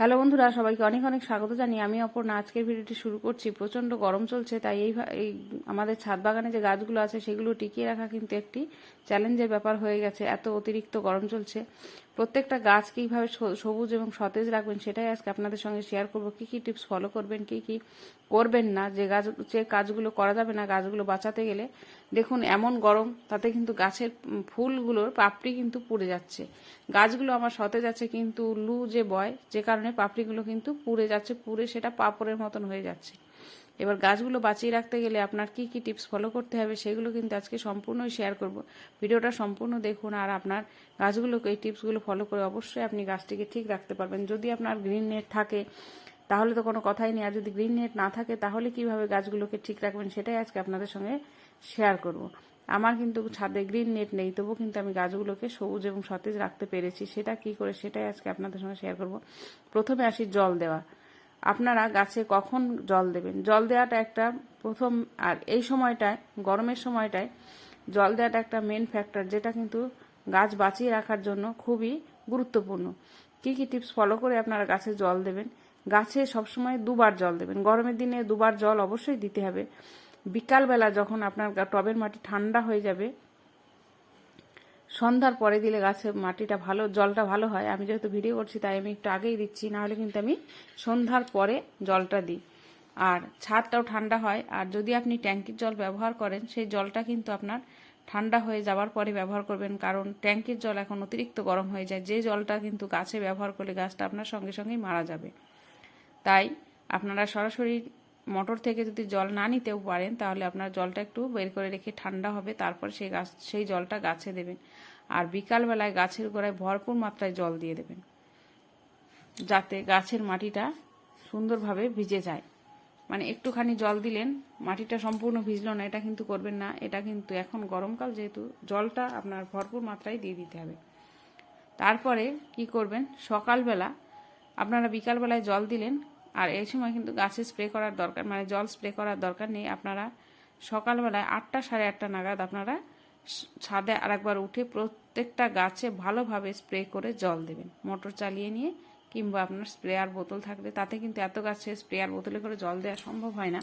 Hello বন্ধুরা, সবাইকে অনেক অনেক স্বাগত জানিয়ে আমি অপর্ণা। আজকের ভিডিওটি শুরু করছি। প্রচণ্ড গরম চলছে, তাই এই এই আমাদের ছাদ বাগানে যে গাছগুলো আছে সেগুলো টিকিয়ে রাখা কিন্তু একটি চ্যালেঞ্জের ব্যাপার হয়ে গেছে। এত অতিরিক্ত গরম চলছে। প্রত্যেকটা গাছ কীভাবে সবুজ এবং সতেজ রাখবেন, সেটাই আজকে আপনাদের সঙ্গে শেয়ার করব। কী কী টিপস ফলো করবেন, কী কী করবেন না? যে গাছ, যে কাজগুলো করা যাবে না, গাছগুলো বাঁচাতে গেলে, দেখুন এমন গরম, তাতে কিন্তু গাছের ফুলগুলোর পাপড়ি কিন্তু পুড়ে যাচ্ছে। গাছগুলো আমার সতেজ আছে, কিন্তু লু যে বয়, যে কারণে পাপড়িগুলো কিন্তু পুড়ে যাচ্ছে, পুড়ে সেটা পাপড়ের মতন হয়ে যাচ্ছে। এবার গাছগুলো বাঁচিয়ে রাখতে গেলে আপনার কি কি টিপস ফলো করতে হবে সেগুলো কিন্তু আজকে সম্পূর্ণই শেয়ার করব। ভিডিওটা সম্পূর্ণ দেখুন আর আপনার গাছগুলোকে এই টিপসগুলো ফলো করে অবশ্যই আপনি গাছটিকে ঠিক রাখতে পারবেন। যদি আপনার গ্রিন নেট থাকে, তাহলে তো কোনো কথাই নেই। আর যদি গ্রিন নেট না থাকে, তাহলে কীভাবে গাছগুলোকে ঠিক রাখবেন সেটাই আজকে আপনাদের সঙ্গে শেয়ার করব। আমার কিন্তু ছাদে গ্রিন নেট নেই তবু কিন্তু আমি গাছগুলোকে সবুজ এবং সতেজ রাখতে পেরেছি। সেটা কি করে সেটাই আজকে আপনাদের সঙ্গে শেয়ার করব। প্রথমে আসি জল দেওয়া। আপনারা গাছে কখন জল দেবেন? জল দেওয়াটা একটা প্রথম আর এই সময়টায়, গরমের সময়টায় জল দেওয়াটা একটা মেন ফ্যাক্টর যেটা কিন্তু গাছ বাঁচিয়ে রাখার জন্য খুবই গুরুত্বপূর্ণ। কি কি টিপস ফলো করে আপনারা গাছে জল দেবেন? গাছে সবসময় দুবার জল দেবেন। গরমের দিনে দুবার জল অবশ্যই দিতে হবে। বিকালবেলা যখন আপনার টবের মাটি ঠান্ডা হয়ে যাবে সন্ধ্যার পরে দিলে গাছের মাটিটা ভালো, জলটা ভালো হয়। আমি যেহেতু ভিডিও করছি, তাই আমি একটু আগেই দিচ্ছি, নাহলে কিন্তু আমি সন্ধ্যার পরে জলটা দিই। আর ছাদটাও ঠান্ডা হয়, আর যদি আপনি ট্যাঙ্কির জল ব্যবহার করেন, সেই জলটা কিন্তু আপনার ঠান্ডা হয়ে যাওয়ার পরে ব্যবহার করবেন, কারণ ট্যাঙ্কির জল এখন অতিরিক্ত গরম হয়ে যায়। যে জলটা কিন্তু গাছে ব্যবহার করলে গাছটা আপনার সঙ্গে সঙ্গেই মারা যাবে। তাই আপনারা সরাসরি মোটর থেকে যদি জল না নিতেও পারেন, তাহলে আপনার জলটা একটু বের করে রেখে ঠান্ডা হবে, তারপর সেই গাছ, সেই জলটা গাছে দেবেন। আর বিকালবেলায় গাছের গোড়ায় ভরপুর মাত্রায় জল দিয়ে দেবেন, যাতে গাছের মাটিটা সুন্দরভাবে ভিজে যায়। মানে একটুখানি জল দিলেন, মাটিটা সম্পূর্ণ ভিজল না, এটা কিন্তু করবেন না, এটা কিন্তু এখন গরমকাল যেহেতু, জলটা আপনার ভরপুর মাত্রায় দিয়ে দিতে হবে। তারপরে কি করবেন? সকালবেলা আপনারা বিকালবেলায় জল দিলেন আর এই সময় কিন্তু গাছে স্প্রে করার দরকার মানে জল স্প্রে করার দরকার নেই। আপনারা সকালবেলায় আটটা সাড়ে আটটা নাগাদ আপনারা ছাদে আরেকবার উঠে প্রত্যেকটা গাছে ভালোভাবে স্প্রে করে জল দেবেন। মোটর চালিয়ে নিয়ে কিংবা আপনার স্প্রেয়ার বোতল থাকলে, তাতে কিন্তু এত গাছে স্প্রেয়ার বোতলে করে জল দেওয়া সম্ভব হয় না।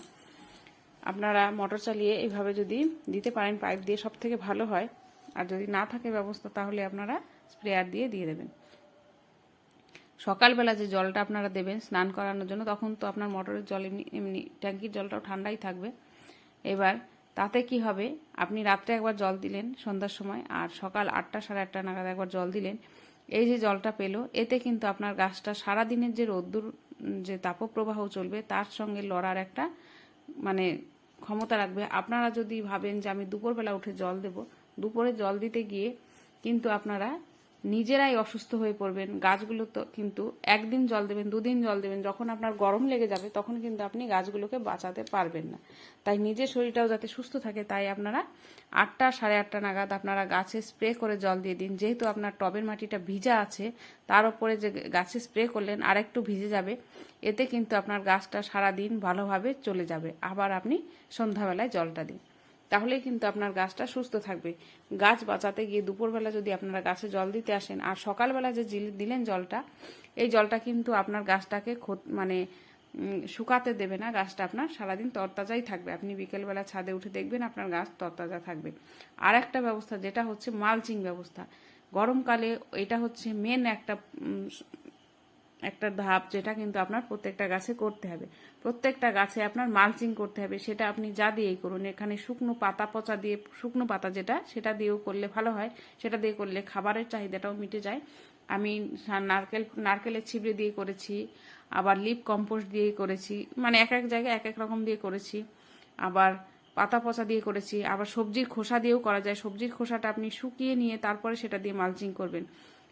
আপনারা মোটর চালিয়ে এইভাবে যদি দিতে পারেন, পাইপ দিয়ে সব থেকে ভালো হয়। আর যদি না থাকে ব্যবস্থা, তাহলে আপনারা স্প্রেয়ার দিয়ে দিয়ে দেবেন। সকালবেলা যে জলটা আপনারা দেবেন স্নান করানোর জন্য, তখন তো আপনার মোটরের জল এমনি এমনি ট্যাঙ্কির জলটাও ঠান্ডাই থাকবে। এবার তাতে কি হবে? আপনি রাত্রে একবার জল দিলেন সন্ধ্যার সময়, আর সকাল আটটা সাড়ে আটটা নাগাদ একবার জল দিলেন। এই যে জলটা পেল, এতে কিন্তু আপনার গাছটা সারাদিনের যে রোদ্দুর যে তাপপ্রবাহ চলবে, তার সঙ্গে লড়ার একটা মানে ক্ষমতা রাখবে। আপনারা যদি ভাবেন যে আমি দুপুরবেলা উঠে জল দেব, দুপুরে জল দিতে গিয়ে কিন্তু আপনারা নিজেরাই অসুস্থ হয়ে পড়বেন। গাছগুলো তো কিন্তু একদিন জল দেবেন, দুদিন জল দেবেন, যখন আপনার গরম লেগে যাবে তখন কিন্তু আপনি গাছগুলোকে বাঁচাতে পারবেন না। তাই নিজের শরীরটাও যাতে সুস্থ থাকে তাই আপনারা আটটা সাড়ে আটটা নাগাদ আপনারা গাছে স্প্রে করে জল দিয়ে দিন। যেহেতু আপনার টবের মাটিটা ভিজা আছে, তার উপরে যে গাছে স্প্রে করলেন আর একটু ভিজে যাবে, এতে কিন্তু আপনার গাছটা সারা দিন ভালোভাবে চলে যাবে। আবার আপনি সন্ধ্যাবেলায় জলটা দিন। তাহলেই কিন্তু আপনার গাছটা সুস্থ থাকবে। গাছ বাঁচাতে গিয়ে দুপুরবেলা যদি আপনারা গাছে জল দিতে আসেন, আর সকালবেলা যে দিলেন জলটা, এই জলটা কিন্তু আপনার গাছটাকে মানে শুকাতে দেবে না। গাছটা আপনার সারাদিন তরতাজাই থাকবে। আপনি বিকেলবেলা ছাদে উঠে দেখবেন আপনার গাছ তরতাজা থাকবে। আর একটা ব্যবস্থা যেটা হচ্ছে মালচিং ব্যবস্থা। গরমকালে এটা হচ্ছে মেন একটা একটা ধাপ যেটা কিন্তু আপনার প্রত্যেকটা গাছে করতে হবে। প্রত্যেকটা গাছে আপনার মালচিং করতে হবে, সেটা আপনি যা দিয়েই করুন। এখানে শুকনো পাতা পচা দিয়ে, শুকনো পাতা যেটা, সেটা দিয়েও করলে ভালো হয়। সেটা দিয়ে করলে খাবারের চাহিদাটাও মিটে যায়। আমি নারকেল, নারকেলের ছিবড়ে দিয়ে করেছি, আবার লিপ কম্পোস্ট দিয়ে করেছি মানে এক এক জায়গায় এক এক রকম দিয়ে করেছি। আবার পাতা পচা দিয়ে করেছি, আবার সবজির খোসা দিয়েও করা যায়। সবজির খোসাটা আপনি শুকিয়ে নিয়ে তারপরে সেটা দিয়ে মালচিং করবেন।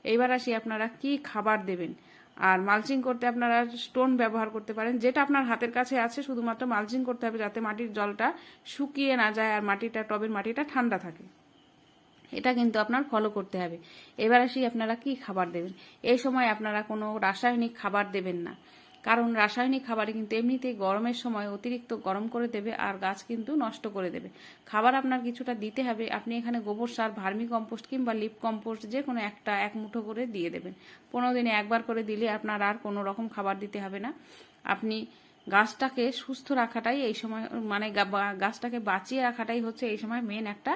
এইবার আসি আপনারা কি খাবার দেবেন? আর মালচিং করতে আপনারা স্টোন ব্যবহার করতে পারেন। যেটা আপনার হাতের কাছে আছে, শুধুমাত্র মালচিং করতে হবে যাতে মাটির জলটা শুকিয়ে না যায় আর মাটিটা, টবের মাটিটা ঠান্ডা থাকে। এটা কিন্তু আপনার ফলো করতে হবে। এবার আসি আপনারা কি খাবার দেবেন? এই সময় আপনারা কোনো রাসায়নিক খাবার দেবেন না। কারণ রাসায়নিক খাবারে কিন্তু এমনিতেই গরমের সময় অতিরিক্ত গরম করে দেবে আর গাছ কিন্তু নষ্ট করে দেবে। খাবার আপনার কিছুটা দিতে হবে। আপনি এখানে গোবর সার, ভার্মি কম্পোস্ট কিংবা লিপ কম্পোস্ট যে কোনো একটা এক মুঠো করে দিয়ে দেবেন। পনেরো দিনে একবার করে দিলে আপনার আর কোনো রকম খাবার দিতে হবে না। আপনি গাছটাকে সুস্থ রাখাটাই এই সময় মানে গাছটাকে বাঁচিয়ে রাখাটাই হচ্ছে এই সময় মেন একটা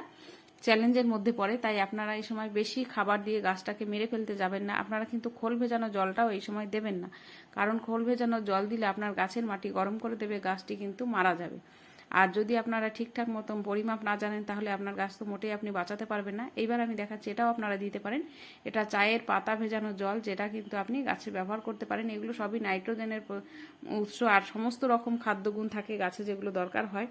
চ্যালেঞ্জের মধ্যে পড়ে, তাই আপনারা এই সময় বেশি খাবার দিয়ে গাছটাকে মেরে ফেলতে যাবেন না। আপনারা কিন্তু খোল ভেজানো জলটাও এই সময় দেবেন না। কারণ খোল ভেজানো জল দিলে আপনার গাছের মাটি গরম করে দেবে, গাছটি কিন্তু মারা যাবে। আর যদি আপনারা ঠিকঠাক মতন পরিমাপ না জানেন, তাহলে আপনার গাছ তো মোটেই আপনি বাঁচাতে পারবেন না। এইবার আমি দেখাচ্ছি, এটাও আপনারা দিতে পারেন। এটা চায়ের পাতা ভেজানো জল, যেটা কিন্তু আপনি গাছে ব্যবহার করতে পারেন। এগুলো সবই নাইট্রোজেনের উৎস, আর সমস্ত রকম খাদ্যগুণ থাকে গাছে যেগুলো দরকার হয়।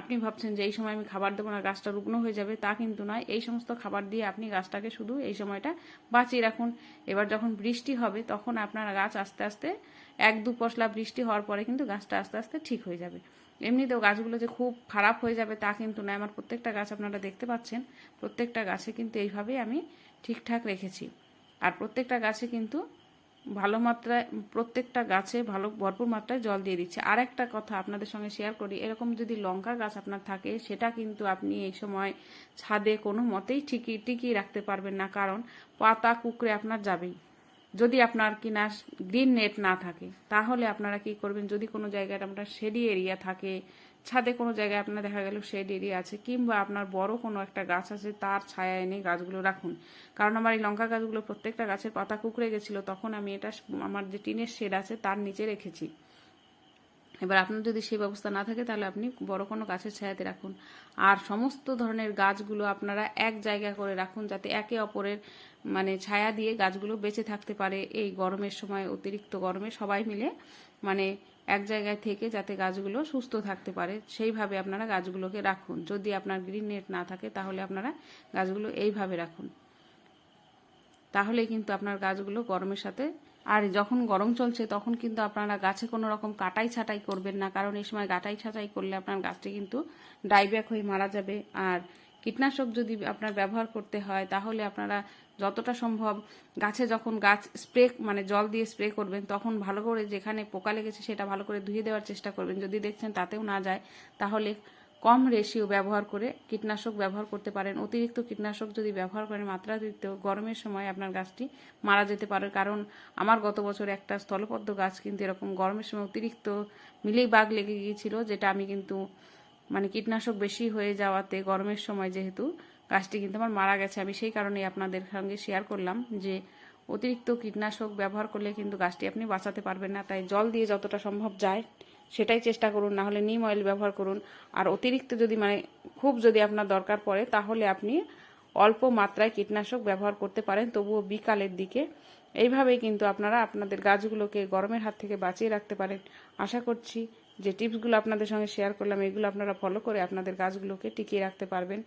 আপনি ভাবছেন যে এই সময় আমি খাবার দেবো না, গাছটা রুগ্ন হয়ে যাবে, তা কিন্তু নয়। এই সমস্ত খাবার দিয়ে আপনি গাছটাকে শুধু এই সময়টা বাঁচিয়ে রাখুন। এবার যখন বৃষ্টি হবে, তখন আপনার গাছ আস্তে আস্তে এক দু পশলা বৃষ্টি হওয়ার পরে কিন্তু গাছটা আস্তে আস্তে ঠিক হয়ে যাবে। এমনিতেও গাছগুলো যে খুব খারাপ হয়ে যাবে তা কিন্তু নয়। আমার প্রত্যেকটা গাছ আপনারা দেখতে পাচ্ছেন, প্রত্যেকটা গাছে কিন্তু এইভাবেই আমি ঠিকঠাক রেখেছি। আর প্রত্যেকটা গাছে কিন্তু ভালো মাত্রায়, প্রত্যেকটা গাছে ভালো, ভরপুর মাত্রায় জল দিয়ে দিচ্ছে। আর একটা কথা আপনাদের সঙ্গে শেয়ার করি, এরকম যদি লঙ্কা গাছ আপনার থাকে, সেটা কিন্তু আপনি এই সময় ছাদে কোনো মতেই ঠিকই, টিকিয়ে রাখতে পারবেন না। কারণ পাতা কুকড়ে আপনার যাবেই। যদি আপনার কিনা গ্রিন নেট না থাকে, তাহলে আপনারা কি করবেন? যদি কোনো জায়গায় আপনার শেডি এরিয়া থাকে, ছাদে কোনো জায়গায় আপনার দেখা গেল শেড এরিয়া আছে, কিংবা আপনার বড় কোনো একটা গাছ আছে, তার ছায়া এনে গাছগুলো রাখুন। কারণ আমার এই লঙ্কা গাছগুলো প্রত্যেকটা গাছের পাতা কুকড়ে গেছিল, তখন আমি এটা আমার যে টিনের শেড আছে, তার নিচে রেখেছি। এবার আপনার যদি সেই ব্যবস্থা না থাকে, তাহলে আপনি বড় কোনো গাছের ছায়াতে রাখুন। আর সমস্ত ধরনের গাছগুলো আপনারা এক জায়গা করে রাখুন, যাতে একে অপরের মানে ছায়া দিয়ে গাছগুলো বেঁচে থাকতে পারে। এই গরমের সময়, অতিরিক্ত গরমে সবাই মিলে মানে এক জায়গায় থেকে যাতে গাছগুলো সুস্থ থাকতে পারে, সেইভাবে আপনারা গাছগুলোকে রাখুন। যদি আপনার গ্রিন নেট না থাকে, তাহলে আপনারা গাছগুলো এইভাবে রাখুন। তাহলে কিন্তু আপনার গাছগুলো গরমের সাথে আর যখন গরম চলছে, তখন কিন্তু আপনারা গাছে কোনো রকম কাটাই ছাটাই করবেন না। কারণ এই সময় কাটাই ছাটাই করলে আপনার গাছটি কিন্তু ডাইব্যাক হয়ে মারা যাবে। আর কীটনাশক যদি আপনার ব্যবহার করতে হয়, তাহলে আপনারা যতটা সম্ভব গাছে যখন গাছ স্প্রে মানে জল দিয়ে স্প্রে করবেন, তখন ভালো করে যেখানে পোকা লেগেছে সেটা ভালো করে ধুয়ে দেওয়ার চেষ্টা করবেন। যদি দেখছেন তাতেও না যায়, তাহলে কম রেশিও ব্যবহার করে কীটনাশক ব্যবহার করতে পারেন। অতিরিক্ত কীটনাশক যদি ব্যবহার করেন, মাত্রাতিরিক্ত গরমের সময় আপনার গাছটি মারা যেতে পারে। কারণ আমার গত বছর একটা স্থলপদ্ম গাছ কিন্তু এরকম গরমের সময় অতিরিক্ত মিলেই বাঘ লেগে গিয়েছিল, যেটা আমি কিন্তু মানে কীটনাশক বেশি হয়ে যাওয়াতে গরমের সময় যেহেতু গাছটি কিন্তু আমার মারা গেছে। আমি সেই কারণেই আপনাদের সঙ্গে শেয়ার করলাম যে অতিরিক্ত কীটনাশক ব্যবহার করলে কিন্তু গাছটি আপনি বাঁচাতে পারবেন না। তাই জল দিয়ে যতটা সম্ভব যায় সেটাই চেষ্টা করুন, না হলে নিম অয়েল ব্যবহার করুন। আর অতিরিক্ত যদি মানে খুব যদি আপনার দরকার পড়ে, তাহলে আপনি অল্প মাত্রায় কীটনাশক ব্যবহার করতে পারেন। তবুও বিকালের দিকে। এইভাবেই কিন্তু আপনারা আপনাদের গাছগুলোকে গরমের হাত থেকে বাঁচিয়ে রাখতে পারেন। আশা করছি যে টিপসগুলো আপনাদের সঙ্গে শেয়ার করলাম, এগুলো আপনারা ফলো করে আপনাদের গাছগুলোকে টিকিয়ে রাখতে পারবেন।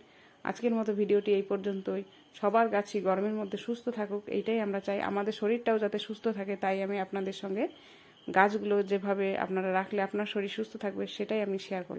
আজকের মতো ভিডিওটি এই পর্যন্তই। সবার গাছই গরমের মধ্যে সুস্থ থাকুক, এইটাই আমরা চাই। আমাদের শরীরটাও যাতে সুস্থ থাকে, তাই আমি আপনাদের সঙ্গে গাছগুলো যেভাবে আপনারা রাখলে আপনার শরীর সুস্থ থাকবে সেটাই আমি শেয়ার করি